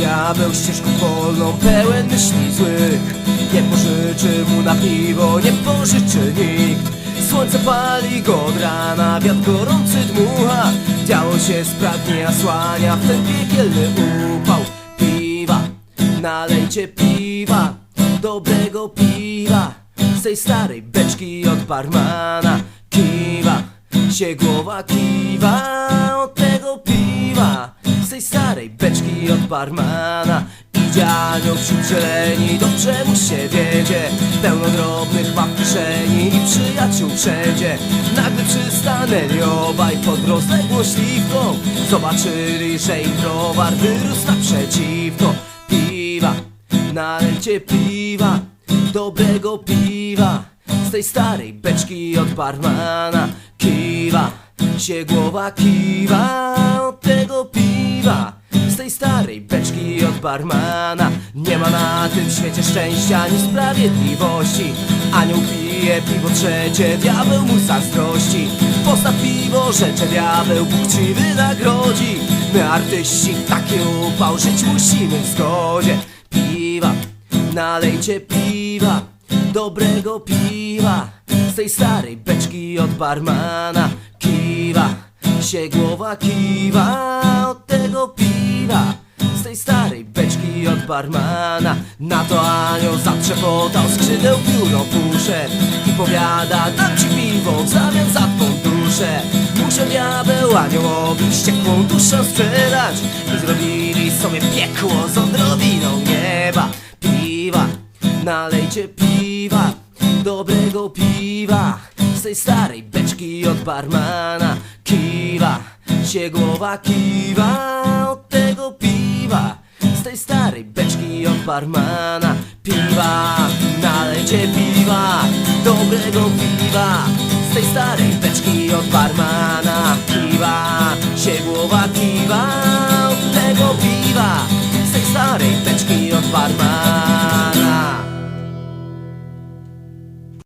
diabeł ścieżką wolną pełen myśli złych. Nie pożyczy mu na piwo, nie pożyczy nikt. Słońce pali go od rana, wiatr gorący dmucha. Działo się spragnie słania w ten piekielny upał. Piwa, nalejcie piwa, dobrego piwa. Z tej starej beczki od barmana Kiwa, się głowa kiwa starej beczki od barmana. Idzie anioł wśród zieleni, dobrze mu się wiedzie? Pełno drobnych ma i przyjaciół wszędzie. Nagle przystanęli obaj pod rozległą śliwką Zobaczyli, że im browar wyrósł naprzeciwko. Piwa, nalejcie piwa, dobrego piwa. Z tej starej beczki od barmana Kiwa, się głowa kiwa barmana. Nie ma na tym świecie szczęścia ani sprawiedliwości. Anioł pije piwo trzecie, diabeł mu zazdrości Postaw piwo, rzecze diabeł, Bóg ci wynagrodzi. My artyści taki upał, żyć musimy w zgodzie. Piwa, nalejcie piwa, dobrego piwa. Z tej starej beczki od barmana Kiwa, się głowa kiwa. Od tego piwa Z tej starej barmana. Na to anioł zatrzepotał skrzydeł pióro pusze I powiada, dam ci piwo w zamian za twą duszę. Musiał diabeł aniołowi ściekłą duszę sprzedać I zrobili sobie piekło z odrobiną nieba. Piwa, nalejcie piwa, dobrego piwa Z tej starej beczki od barmana. Kiwa, się głowa kiwa od tego piwa z tej starej beczki od barmana. Piwa, nalejcie piwa, dobrego piwa Z tej starej beczki od barmana Piwa, się głowa kiwa Od tego piwa, z tej starej beczki